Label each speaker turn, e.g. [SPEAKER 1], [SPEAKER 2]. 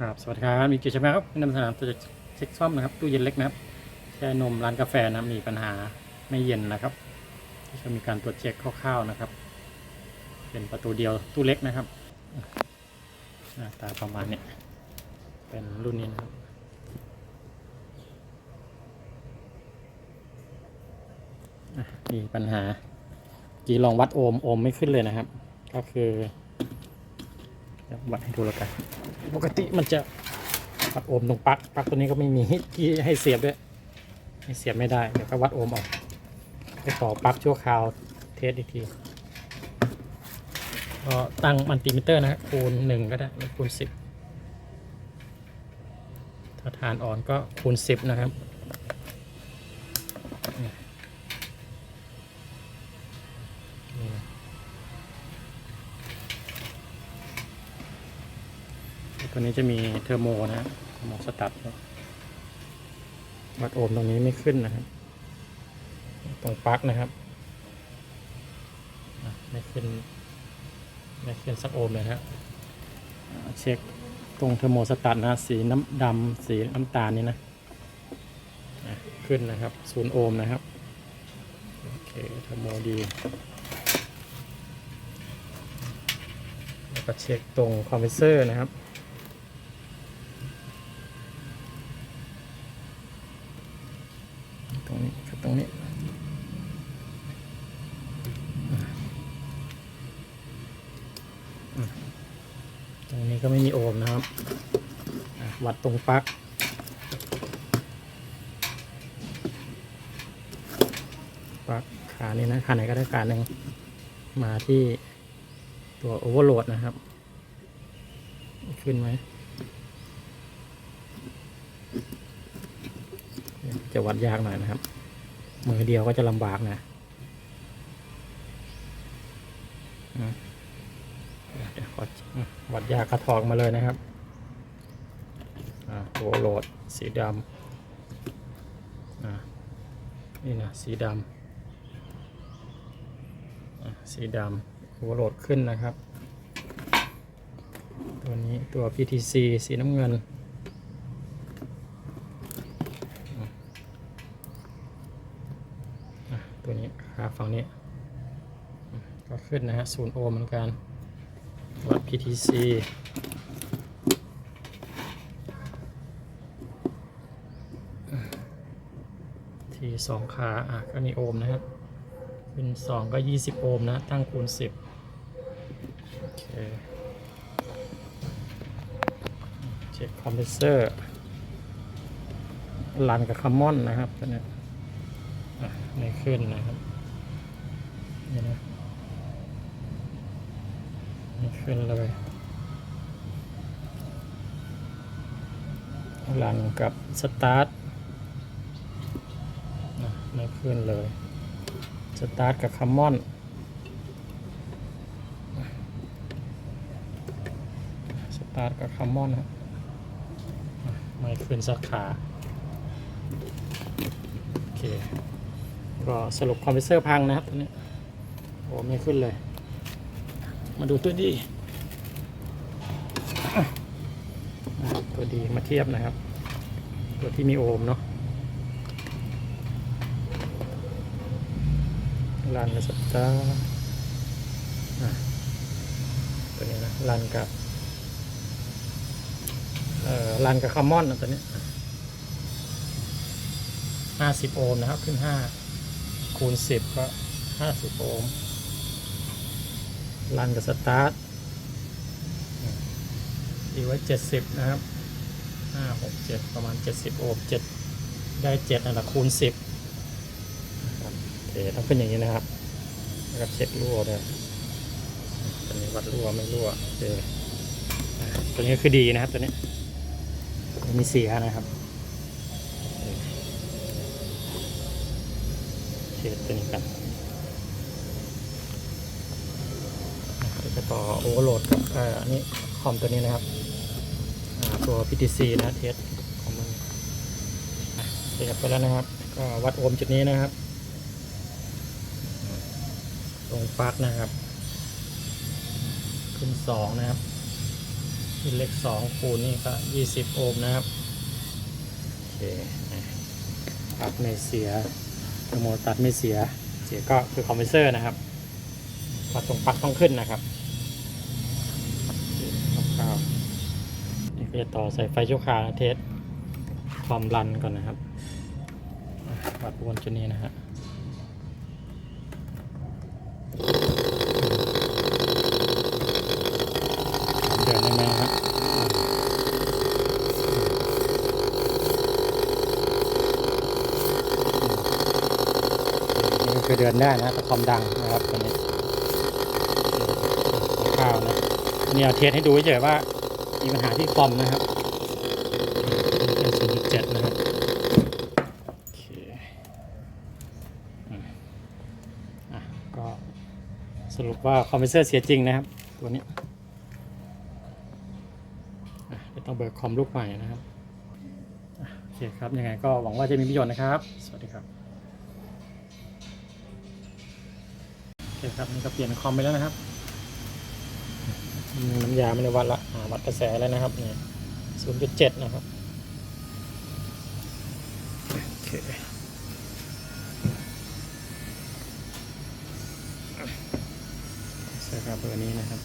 [SPEAKER 1] ครับสวัสดีครับมีกิจกรรมครับนำสนามตัวเช็คซ่อมนะครับตู้เย็นเล็กนะครับแช่นมร้านกาแฟนะครับมีปัญหาไม่เย็นนะครับที่จะมีการตรวจเช็คคร่าวๆนะครับ เป็นประตูเดียวตู้เล็กนะครับหน้าตาประมาณเนี้ยเป็นรุ่นนี้นะครับมีปัญหากีลองวัดโอห์มโอห์มไม่ขึ้นเลยนะครับ ก็คือ ววัดให้ดูแล้วกันปกติมันจะวัดโอห์มตรงปลั๊กปลั๊กตัวนี้ก็ไม่มีที่ให้เสียบด้วยให้เสียบไม่ได้เดี๋ยวก็วัดโอห์มออกไปต่อปลั๊กชั่วคราวเทสอีกทีก็ตั้งมัลติมิเตอร์นะครับคูณหนึ่งก็ได้คูณสิบถ้าฐานอ่อนก็คูณสิบนะครับ ตัวนี้จะมีเทอร์โมนะฮะเทอร์โมสตัดวัดโอห์มตรงนี้ไม่ขึ้นนะครับ ตรงปลั๊กนะครับ ไม่ขึ้น ไม่ขึ้นสักโอห์มเลยนะฮะเช็คตรงเทอร์โมสตัดนะ สีน้ำดำสีน้ำตาลนี่นะอะขึ้นนะครับศูนย์โอห์มนะครับ โอเคเทอร์โมดีแล้วก็เช็คตรงคอมเพรสเซอร์นะครับ ตรงนี้กับตรงนี้ตรงนี้ก็ ไม่มีโอห์มนะครับ วัดตรงปลั๊กปลั๊กขานี้นะขาไหนก็ได้ขาหนึ่งมาที่ตัวโอเวอร์โหลดนะครับ ขึ้นไหมจะวัดยากหน่อยนะครับ มือเดียวก็จะลำบากนะอืมเดี๋ย วัดยากระถอกมาเลยนะครับอ่าโหลดสีดำนี่นะสีดำสีดำโหโหลดขึ้นนะครับ ตัวนี้ตัว PTC สีน้ำเงินตัวนี้ขาฝั่งนี้ ก็ขึ้นนะฮะศูนย์โอห์มเหมือนกัน PTC ทีสองขาอะก็มีโอห์มนะครับขึ้นสองก็ยี่สิบโอห์มนะ ตั้งคูณสิบโอเคเช็คคอมเพรสเซอร์รันกับคัมมอนนะครับตัวเนี้ยอะไม่ขึ้นนะครับนี่นะไม่ ขึ้นเลยรันกับสตาร์ทไม่ขึ้นเลยสตาร์ทกับคัมมอนสตาร์ทกับคัมมอนครับอะไม่ขึ้นสักขาโอเคก็สรุปคอมเพรสเซอร์พังนะครับตัวนี้โอ้ไม่ขึ้นเลย มาดูตัวดีอะ ตัวดีมาเทียบนะครับ ตัวที่มีโอห์มเนาะรันกับสตาร์ตัวนี้นะรันกับเอ่อรันกับคอมมอนนะตัวนี้ห้าสิบโอห์มนะครับ ขึ้นห้าคูณสิบก็ห้าสิบโอห์มรันกับสตาร์ทดีไว้เจ็ดสิบนะครับ ห้าหกเจ็ดประมาณเจ็ดสิบโอห์มเจ็ดได้เจ็ดนั่นแหละคูณสิบนะครับเคต้องเป็นอย่างนี้นะครับแล้วก็เช็ครั่วด้วยตัวนี้วัดรั่วไม่รั่วโอเคอะตัวนี้คือดีนะครับตัวนี้ไม่มีเสียนะครับเทสตัวนี้กันจะต่อโอเวอร์โหลดกับอันนี้คอมตัวนี้นะครับ ตัว PTC นะเทสของมันอะเทสไปแล้วนะครับ ก็วัดโอห์มจุดนี้นะครับ ตรงปลั๊กนะครับ ขึ้นสองนะครับอิเล็กสองคูณนี่ก็ยี่สิบโอห์มนะครับโอเคปลั๊กไม่เสียโมตัดไม่เสีย เสียก็คือคอมเพรสเซอร์นะครับก็ตรงปลั๊กต้องขึ้นนะครับ ก็จะต่อใส่ไฟชั่วคราวนเทสความรันก่อนนะครับวัดวนจุดนี้นะฮะเดินได้ไหมฮะนี่ก็คือเดินได้นะแต่ความดังนะครับตัวนี้คร่าวนะนี่เอาเทสให้ดูเฉยๆว่า มีปัญหาที่คอมนะครับเป็นศูนย์จุดเจ็ดนะครับโอเคอะก็สรุปว่าคอมเพรสเซอร์เสียจริงนะครับ ตัวนี้อะเดี๋ยวต้องเบิกคอมลูกใหม่นะครับโอเคครับ ยังไงก็หวังว่าจะมีประโยชน์นะครับ สวัสดีครับโอเคครับนี่ก็เปลี่ยนคอมไปแล้วนะครับ น้ำยาไม่ได้วัดละอ่าวัดกระแสแล้วนะครับนี่ศูนย์จุดเจ็ดนะครับโอเคใช่ครับเบอร์นี้นะครับ